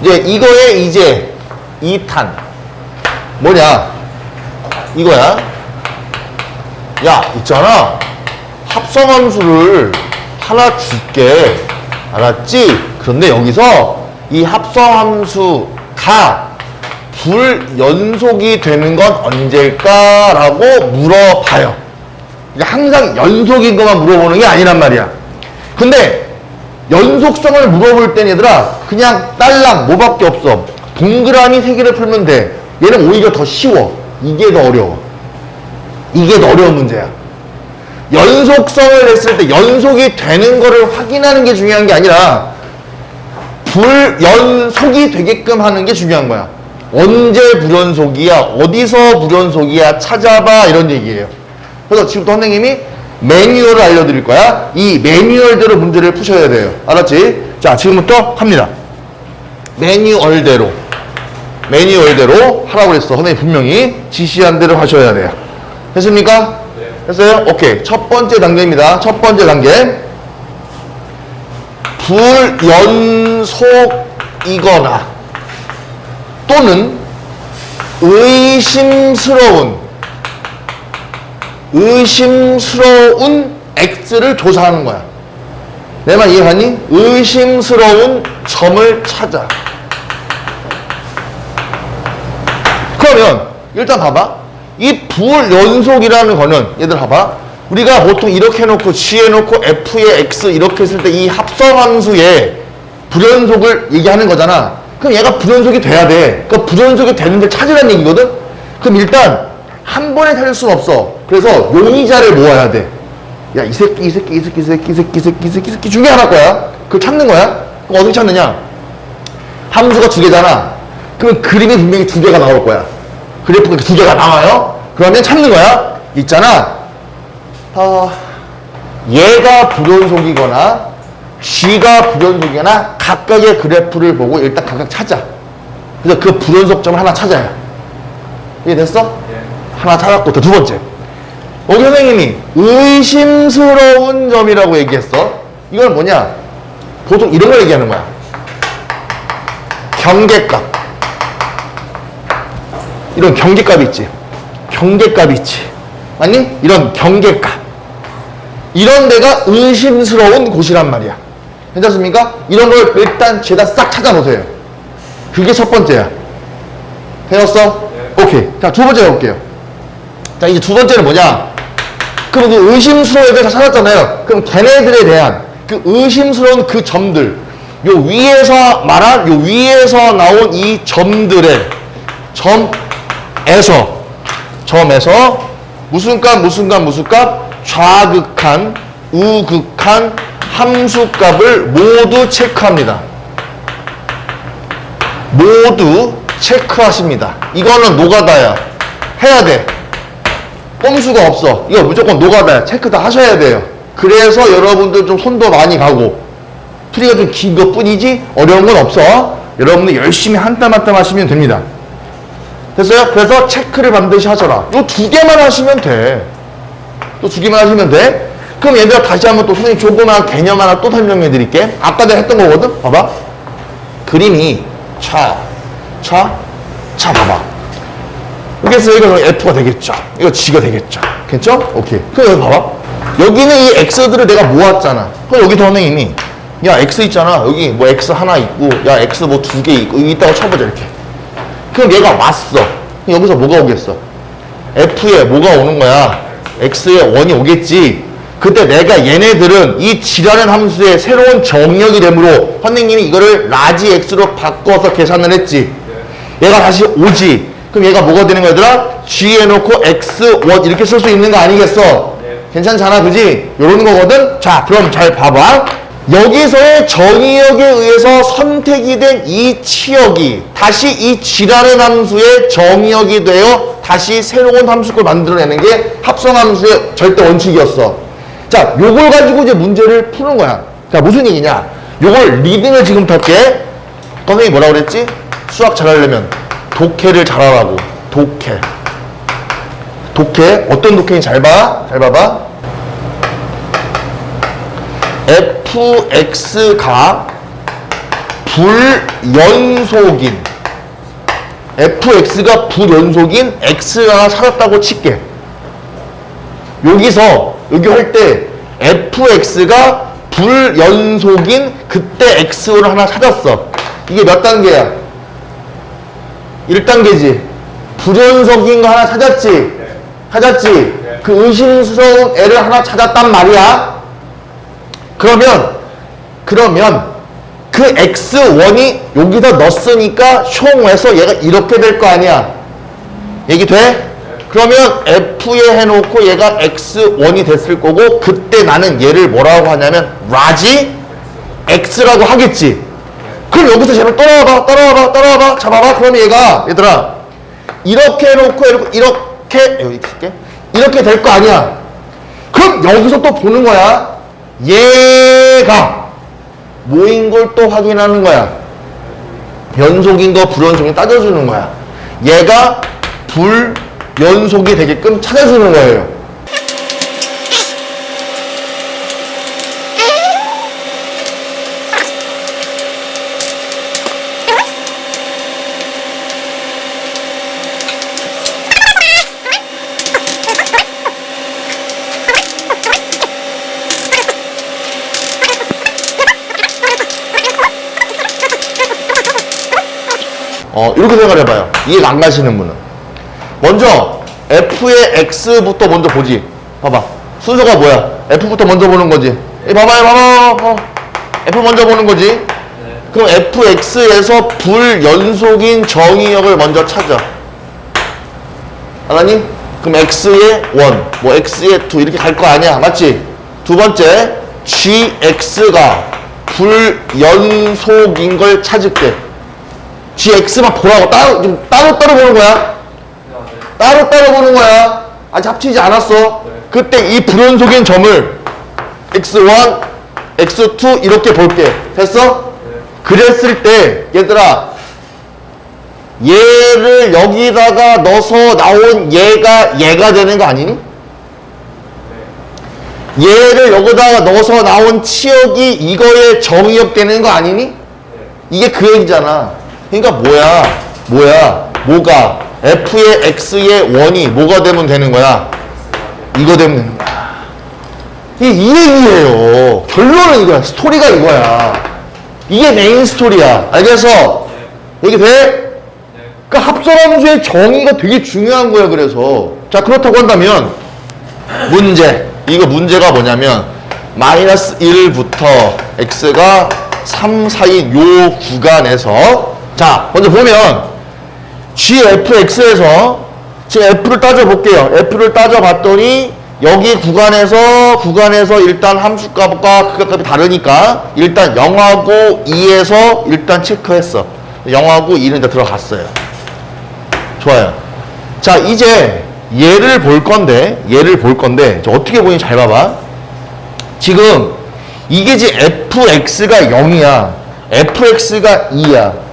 이제 이거에 이제 2탄. 뭐냐? 이거야. 야, 있잖아. 합성함수를 하나 줄게. 알았지? 그런데 여기서 이 합성함수가 불연속이 되는 건 언제일까라고 물어봐요. 항상 연속인 것만 물어보는 게 아니란 말이야. 근데 연속성을 물어볼 땐 얘들아 그냥 딸랑 뭐밖에 없어. 동그라미 세 개를 풀면 돼. 얘는 오히려 더 쉬워. 이게 더 어려워. 이게 더 어려운 문제야. 연속성을 냈을 때 연속이 되는 거를 확인하는 게 중요한 게 아니라 불연속이 되게끔 하는 게 중요한 거야. 언제 불연속이야? 어디서 불연속이야? 찾아봐. 이런 얘기예요. 그래서 지금부터 선생님이 매뉴얼을 알려드릴 거야. 이 매뉴얼대로 문제를 푸셔야 돼요. 알았지? 자, 지금부터 합니다. 매뉴얼대로. 매뉴얼대로 하라고 그랬어. 선생님 분명히 지시한 대로 하셔야 돼요. 됐습니까? 됐어요? 오케이. 첫 번째 단계입니다. 첫 번째 단계. 불연속이거나 또는 의심스러운 의심스러운 X를 조사하는 거야. 내 말 이해가니? 의심스러운 점을 찾아. 그러면 일단 봐봐. 이 불연속이라는 거는 얘들 봐봐. 우리가 보통 이렇게 해놓고 G 해놓고 F의 X 이렇게 했을 때 이 합성함수의 불연속을 얘기하는 거잖아. 그럼 얘가 불연속이 돼야 돼. 그러니까 불연속이 되는데 찾으라는 얘기거든? 그럼 일단 한 번에 찾을 수는 없어. 그래서 용의자를 모아야 돼. 야, 이 새끼, 이 새끼, 이 새끼, 이 새끼, 이 새끼, 이 새끼, 이 새끼, 이 새끼 중에 하나 거야. 그걸 찾는 거야. 그럼 어떻게 찾느냐? 함수가 두 개잖아. 그러면 그림이 분명히 두 개가 나올 거야. 그래프가 두 개가 나와요. 그러면 찾는 거야. 있잖아. 어, 얘가 불연속이거나 G가 불연속이거나 각각의 그래프를 보고 일단 각각 찾아. 그래서 그 불연속점을 하나 찾아요. 이해됐어? 하나 찾았고 또 두 번째. 여기 선생님이 의심스러운 점이라고 얘기했어. 이건 뭐냐? 보통 이런 걸 얘기하는 거야. 경계값. 이런 경계값이 있지. 경계값이 있지. 맞니? 이런 경계값. 이런 데가 의심스러운 곳이란 말이야. 괜찮습니까? 이런 걸 일단 죄다 싹 찾아 놓으세요. 그게 첫 번째야. 되었어? 오케이. 자, 두 번째 가볼게요. 자, 이제 두 번째는 뭐냐? 그럼 그 의심스러운 애들 다 찾았잖아요. 그럼 걔네들에 대한 그 의심스러운 그 점들, 요 위에서 말한, 요 위에서 나온 이 점들의 점에서, 점에서 무슨 값, 무슨 값, 무슨 값, 좌극한, 우극한 함수값을 모두 체크합니다. 모두 체크하십니다. 이거는 노가다야. 해야 돼. 꼼수가 없어. 이거 무조건 노가다야. 체크 다 하셔야 돼요. 그래서 여러분들 좀 손도 많이 가고 풀이가 좀 긴 것 뿐이지 어려운 건 없어. 여러분들 열심히 한 땀 한 땀 하시면 됩니다. 됐어요? 그래서 체크를 반드시 하셔라. 이두 개만 하시면 돼. 또 두 개만 하시면 돼. 그럼 얘들아 다시 한번 또 선생님 조그마한 개념 하나 또 설명해 드릴게. 아까 내가 했던 거거든? 봐봐. 그림이 차, 차, 차 봐봐. 그래서 이거 F가 되겠죠. 이거 G가 되겠죠. 괜찮죠? 오케이. 그럼 여기 봐봐. 여기는 이 X들을 내가 모았잖아. 그럼 여기서 선생님이 야 X 있잖아. 여기 뭐 X 하나 있고 야 X 뭐 두 개 있고 여기 있다고 쳐보자 이렇게. 그럼 얘가 왔어. 그럼 여기서 뭐가 오겠어? F에 뭐가 오는 거야? X에 원이 오겠지. 그때 내가 얘네들은 이 지라는 함수의 새로운 정력이 되므로 선생님이 이거를 라지 X로 바꿔서 계산을 했지. 얘가 다시 오지. 그럼 얘가 뭐가 되는 거야, 얘들아? G에 놓고 X1 이렇게 쓸 수 있는 거 아니겠어? 괜찮잖아, 그지? 요런 거거든? 자, 그럼 잘 봐봐. 여기서의 정의역에 의해서 선택이 된 이 치역이 다시 이 G라는 함수의 정의역이 되어 다시 새로운 함수를 만들어내는 게 합성함수의 절대 원칙이었어. 자, 요걸 가지고 이제 문제를 푸는 거야. 자, 무슨 얘기냐? 요걸 리딩을 지금부터 할게. 선생님이 뭐라 그랬지? 수학 잘하려면 독해를 잘하라고. 독해. 독해. 어떤 독해인지 잘 봐. 잘 봐봐. fx가 불연속인 fx가 불연속인 하나 찾았다고 칠게. 여기서 여기 할 때 fx가 불연속인 그때 x를 하나 찾았어. 이게 몇 단계야? 1단계지. 불연속인 거 하나 찾았지. 찾았지. 그 의심스러운 애를 하나 찾았단 말이야. 그러면 그러면 그 x1이 여기다 넣었으니까 숑해서 얘가 이렇게 될 거 아니야. 얘기 돼? 그러면 f에 해놓고 얘가 x1이 됐을 거고 그때 나는 얘를 뭐라고 하냐면 라지 x라고 하겠지. 그럼 여기서 제발 따라와봐, 따라와봐, 따라와봐, 잡아봐. 그럼 얘가 얘들아 이렇게 해놓고 이렇게 이렇게 여기 있을게 이렇게 될 거 아니야. 그럼 여기서 또 보는 거야. 얘가 뭐인 걸 또 확인하는 거야. 연속인 거 불연속인 따져주는 거야. 얘가 불연속이 되게끔 찾아주는 거예요. 어, 이렇게 생각해봐요. 이해가 안 가시는 분은. 먼저, F의 X부터 먼저 보지. 봐봐. 순서가 뭐야? F부터 먼저 보는 거지. 이 봐봐요, 봐봐, 봐봐. F 먼저 보는 거지. 그럼 FX에서 불연속인 정의역을 먼저 찾아. 알았니? 그럼 X의 1, 뭐 X의 2 이렇게 갈 거 아니야. 맞지? 두 번째, GX가 불연속인 걸 찾을게. GX만 보라고 따로 좀 따로 따로 보는 거야. 따로 따로 보는 거야. 아직 합치지 않았어. 그때 이 불연속인 점을 x1, x2 이렇게 볼게. 됐어? 그랬을 때 얘들아 얘를 여기다가 넣어서 나온 얘가 얘가 되는 거 아니니? 얘를 여기다가 넣어서 나온 치역이 이거의 정의역 되는 거 아니니? 이게 그 얘기잖아. 그러니까 뭐야? 뭐야? 뭐가? f의 x의 원이 뭐가 되면 되는 거야? 이거 되면 되는 거야. 이게 이 얘기예요. 결론은 이거야. 스토리가 이거야. 이게 메인 스토리야. 알겠어? 얘기 돼? 그 합성함수의 정의가 되게 중요한 거야. 그래서 자 그렇다고 한다면 문제. 이거 문제가 뭐냐면 마이너스 1부터 x가 3, 4인 요 구간에서 자 먼저 보면 gfx에서 지금 f를 따져볼게요. f를 따져봤더니 여기 구간에서 구간에서 일단 함수값과 극값이 다르니까 일단 0하고 2에서 일단 체크했어. 0하고 2는 다 들어갔어요. 좋아요. 자 이제 얘를 볼 건데 얘를 볼 건데 저 어떻게 보니 잘 봐봐. 지금 이게 이제 fx가 0이야. fx가 2야.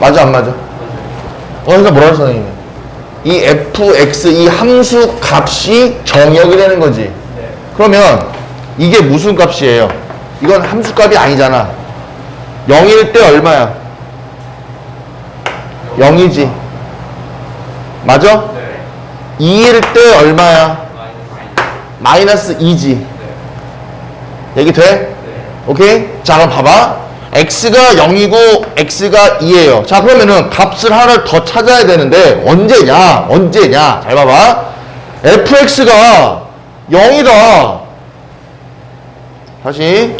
맞아 안 맞아? 어, 그러니까 뭐라 고 선생님이? 이 fx 이 함수 값이 정역이 되는 거지. 그러면 이게 무슨 값이에요? 이건 함수 값이 아니잖아. 0일 때 얼마야? 0이지. 맞아? 2일 때 얼마야? 마이너스 2지. 얘기 돼? 오케이? 자, 그럼 봐봐. X가 0이고 x가 2예요. 자, 그러면은 값을 하나를 더 찾아야 되는데 언제냐? 언제냐? 잘 봐봐. fx가 0이다. 다시.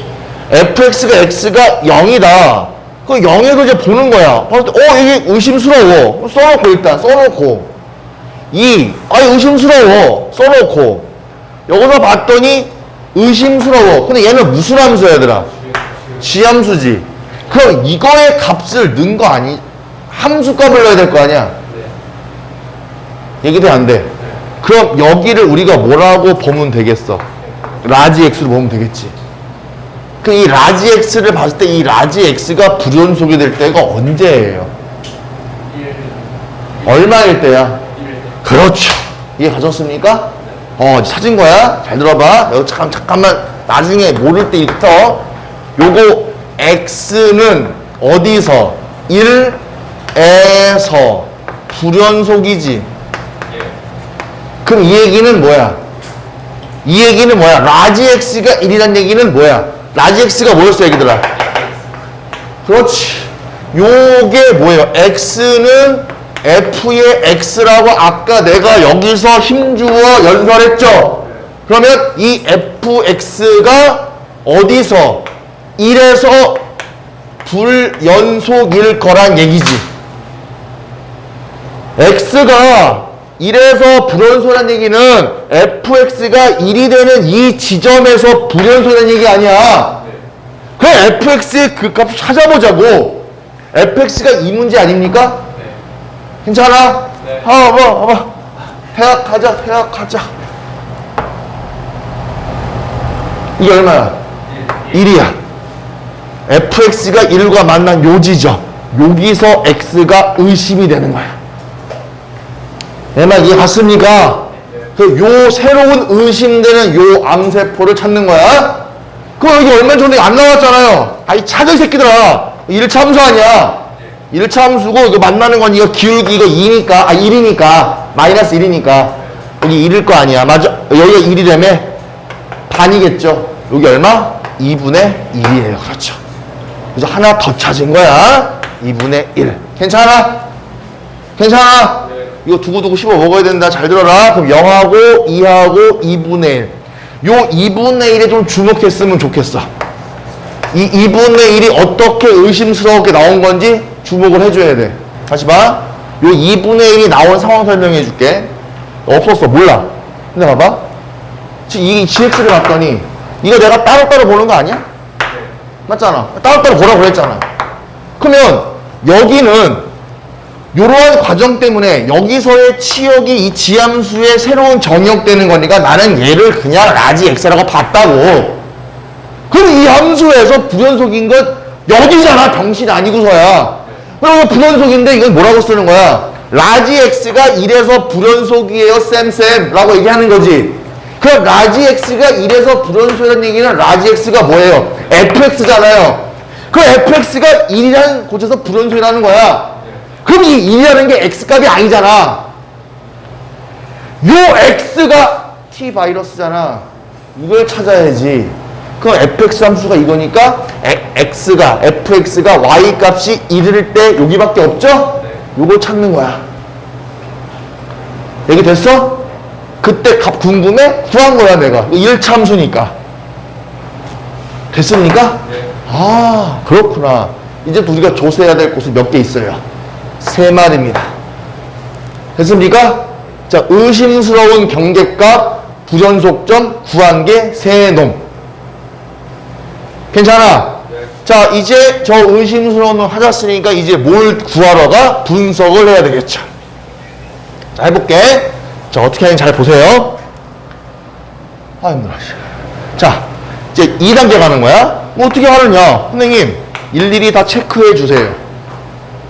fx가 x가 0이다. 그 0에도 이제 보는 거야. 봤을 때, 어, 이게 의심스러워. 써놓고 일단, 써놓고. 2. 아, 의심스러워. 써놓고. 여기서 봤더니 의심스러워. 근데 얘는 무슨 함수야, 얘들아? 지함수지. 그럼 이거의 값을 넣은 거 아니? 함수값을 넣어야 될 거 아니야? 얘기돼 안 돼? 그럼 여기를 우리가 뭐라고 보면 되겠어? 라지 x로 보면 되겠지. 그 이 라지 x를 봤을 때 이 라지 x가 불연속이 될 때가 언제예요? 얼마일 때야? 그렇죠. 이해 가졌습니까? 어, 찾은 거야? 잘 들어봐. 여기 잠깐, 잠깐만, 나중에 모를 때 일부터 요거 x는 어디서 1에서 불연속이지. 그럼 이 얘기는 뭐야? 이 얘기는 뭐야? 라지 x가 1이란 얘기는 뭐야? 라지 x가 뭐였어, 얘기들아? 그렇지. 요게 뭐예요? x는 f의 x라고 아까 내가 여기서 힘주어 연설했죠? 그러면 이 fx가 어디서 1에서 불연속일 거란 얘기지. x가 1에서 불연소란 얘기는 fx가 1이 되는 이 지점에서 불연소란 얘기 아니야. 그럼 fx의 그 값을 찾아보자고. fx가 이 문제 아닙니까? 괜찮아? 네. 아, 봐봐, 봐봐. 해약하자, 해약하자. 이게 얼마야? 1이야. Fx가 1과 만난 요 지점. 여기서 x가 의심이 되는 거야. 내말 이해 갔습니까? 그요 새로운 의심되는 요 암세포를 찾는 거야. 그거 여기 얼마 전에 안 나왔잖아요. 아이 작은 새끼들아. 1차 함수 아니야. 1차 함수고 이거 만나는 건 이거 기울기 이거 2니까 아 1이니까 마이너스 1이니까 여기 1일 거 아니야. 맞아. 여기가 1이라며 반이겠죠. 여기 얼마? 2분의 1이에요. 그렇죠. 그래서 하나 더 찾은 거야. 2분의 1. 괜찮아? 괜찮아? 네. 이거 두고두고 씹어 먹어야 된다. 잘 들어라. 그럼 0하고 2하고 2분의 1. 요 2분의 1에 좀 주목했으면 좋겠어. 이 2분의 1이 어떻게 의심스럽게 나온 건지 주목을 해줘야 돼. 다시 봐. 요 2분의 1이 나온 상황 설명해 줄게. 없었어. 몰라. 근데 봐봐. 지금 이 GX를 봤더니 이거 내가 따로따로 보는 거 아니야? 맞잖아. 따로따로 보라고 그랬잖아. 그러면 여기는 이러한 과정 때문에 여기서의 치역이 이 지함수에 새로운 정역되는 거니까 나는 얘를 그냥 라지 x라고 봤다고. 그럼 이 함수에서 불연속인 것 여기잖아. 병신 아니고서야. 그럼 이거 불연속인데 이건 뭐라고 쓰는 거야? 라지 x가 1에서 불연속이에요. 쌤쌤. 라고 얘기하는 거지. 그럼 라지 x가 1에서 불연속이라는 얘기는 라지 x가 뭐예요? fx잖아요. 그 fx가 1이라는 곳에서 불연속이라는 거야. 그럼 이 1이라는 게 x값이 아니잖아. 요 x가 t 바이러스잖아. 이걸 찾아야지. 그럼 fx 함수가 이거니까 에- x가 fx가 y 값이 1일 때 여기밖에 없죠? 요걸 찾는 거야. 얘기 됐어? 그때 값 궁금해? 구한 거야 내가. 1차 함수니까. 됐습니까? 네. 아 그렇구나. 이제 우리가 조사해야 될 곳이 몇개 있어요. 세 마리입니다. 됐습니까? 자, 의심스러운 경계값, 부전속점, 구한 게세 놈. 괜찮아? 네. 자, 이제 저 의심스러운 놈 찾았으니까 이제 뭘 구하러 가 분석을 해야 되겠죠. 자, 해볼게. 자, 어떻게 하는지 잘 보세요. 아, 힘들어. 씨. 자, 이제 2단계 가는 거야. 뭐 어떻게 하느냐. 선생님, 일일이 다 체크해 주세요.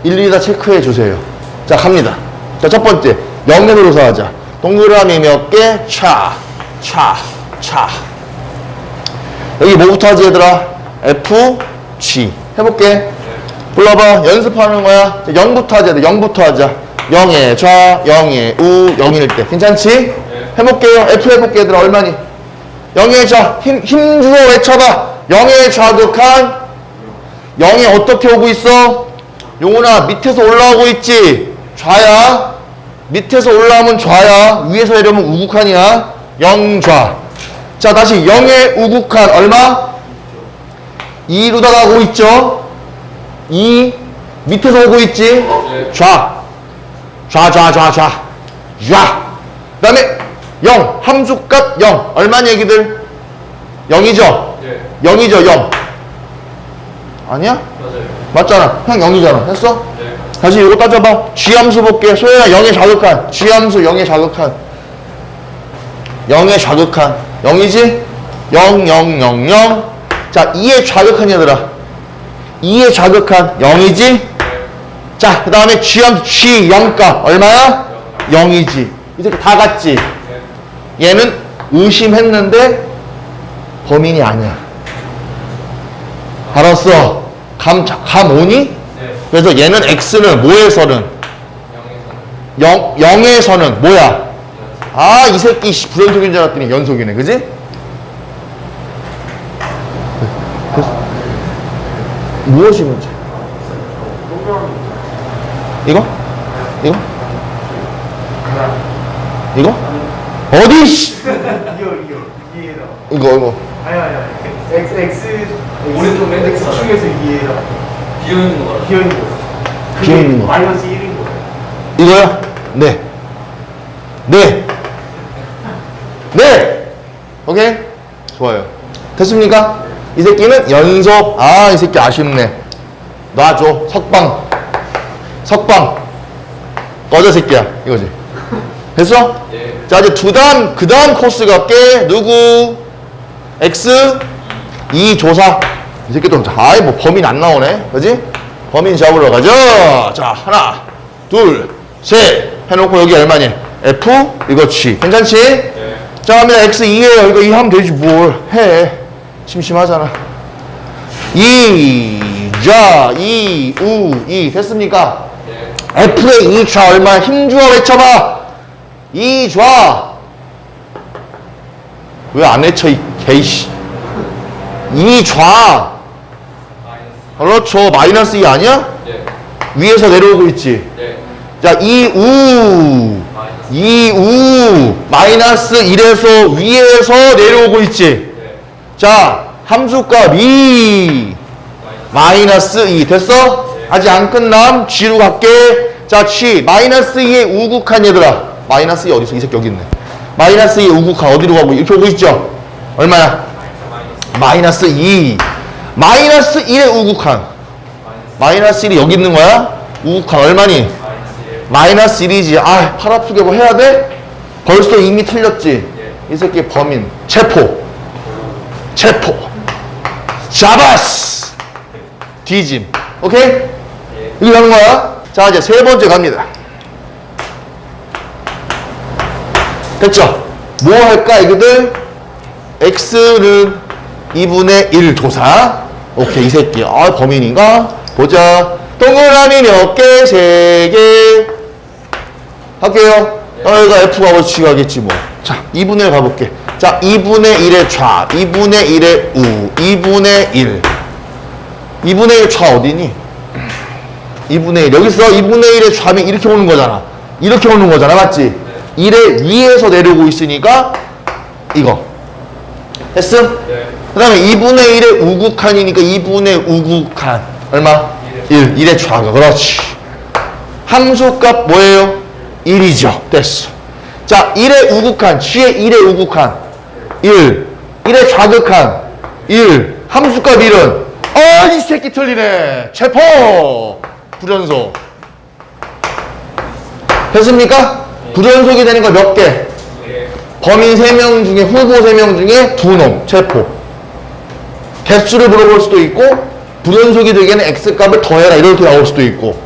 일일이 다 체크해 주세요. 자, 갑니다. 자, 첫 번째. 영역으로 사하자. 동그라미 몇 개? 차, 차, 차. 여기 뭐부터 하지, 얘들아? F, G. 해볼게. 불러봐. 연습하는 거야. 자, 0부터 하자. 0부터 하자. 0의 좌, 0의 우, 0일 때. 괜찮지? 해볼게요. F 해볼게, 얘들아. 얼마니? 0의 좌. 힘, 힘주어 외쳐봐. 0의 좌극한 0이 어떻게 오고 있어? 용훈아, 밑에서 올라오고 있지? 좌야. 밑에서 올라오면 좌야. 위에서 내려오면 우극한이야. 0좌. 자, 다시 0의 우극한 얼마? 2로 다가오고 있죠? 2 밑에서 오고 있지? 좌. 좌, 좌, 좌, 좌. 좌. 그 다음에 0. 함수값 0. 얼마니 얘기들? 0이죠? 예. 0이죠, 0. 아니야? 맞아요. 맞잖아. 형 0이잖아. 했어? 네. 다시 이거 따져봐. G함수 볼게. 소연아 0의 좌극한. G함수 0의 좌극한. 0의 좌극한. 0이지? 0, 0, 0, 0. 자, 2의 좌극한 얘들아. 2의 좌극한 0이지? 자, 그 다음에 G함수 G 0가 얼마야? 0이지. 이렇게 다 같지? 얘는 의심했는데 범인이 아니야. 알았어. 감, 자- 감 오니? 네. 그래서 얘는 x는 뭐에서는? 0, 0에서는 뭐야? 아, 이 새끼 씨, 불연속인 줄 알았더니 연속이네. 그지? 무엇이 문제? 이거? 이거? 이거? 어디 씨? 이거 이거 이해다. 이거 이거 아니 아니 아니. X X 오른쪽 맨 X 축에서 이해다. 비어 있는 거 같아. 비어 있는 거. 비어 있는 거. 마이너스 1인 거예요. 이거요? 네. 네. 네. 오케이? 좋아요. 됐습니까? 이 새끼는 연속. 아, 이 새끼 아쉽네. 놔줘. 석방. 석방. 꺼져, 새끼야. 이거지. 됐어? 예. 자, 이제 두 다음, 그 다음 코스 갈게. 누구? X? 이 조사. 이 새끼 좀, 아이, 뭐 범인 안 나오네. 그지? 범인 잡으러 가자. 자, 하나, 둘, 셋. 해놓고 여기 얼마니? F? 이거 G. 괜찮지? 예. 자, 갑니다. X 2에요. 이거 2 하면 되지. 뭘 해. 심심하잖아. 2. 자, 2, 우, 2. 됐습니까? 예. F의 2좌 얼마? 힘주어 외쳐봐. 2좌. 왜 안 외쳐, 이 개이씨. 2좌. 마이너스. 그렇죠. 마이너스 2 아니야? 예. 위에서 내려오고 있지. 예. 자, 2우. 마이너스. 2우. 마이너스 1에서 위에서 내려오고 있지. 예. 자, 함수값 2. 마이너스. 마이너스 2 됐어? 아직 안 끝남 G로 갈게 자 G 마이너스 2의 우극한 얘들아 마이너스 2 어디서 이 새끼 여기 있네 마이너스 2의 우극한 어디로 가고 이렇게 오고 있죠 얼마야? 마이너스. 마이너스 2 마이너스 1의 우극한 마이너스. 마이너스 1이 여기 있는 거야? 우극한 얼마니? 마이너스 1. 마이너스 1이지 아 팔 아프게 뭐 해야 돼? 벌써 이미 틀렸지 예. 이 새끼 범인 체포 체포 잡았어 뒤짐 오케이? 예. 이거 하는 거야. 자, 이제 세 번째 갑니다. 됐죠? 뭐 할까, 이거들? x는 2분의 1 조사. 오케이, 이 새끼. 아, 범인인가? 보자. 동그라미 몇 개? 세 개. 할게요. 어, 이거 F가 어치 가겠지, 뭐. 자, 2분의 1 가볼게. 자, 2분의 1의 좌, 2분의 1의 우, 2분의 1. 2분의 1 좌 어디니? 2분의 1. 여기서 2분의 1의 좌면 이렇게 오는 거잖아. 이렇게 오는 거잖아. 맞지? 1의 위에서 내려오고 있으니까 이거. 됐음? 예. 그 다음에 2분의 1의 우극한이니까 2분의 우극한. 얼마? 1. 1 의 좌가. 그렇지. 함수값 뭐예요? 1이죠. 됐어. 자, 1의 우극한. G의 1의 우극한. 1. 1의 좌극한. 1. 함수값 1은. 어, 이 새끼 틀리네. 체포! 불연속. 됐습니까? 불연속이 되는 거 몇 개? 예. 범인 3명 중에 후보 3명 중에 두놈 체포 개수를 물어볼 수도 있고 불연속이 되기에는 x값을 더해라 이렇게 나올 수도 있고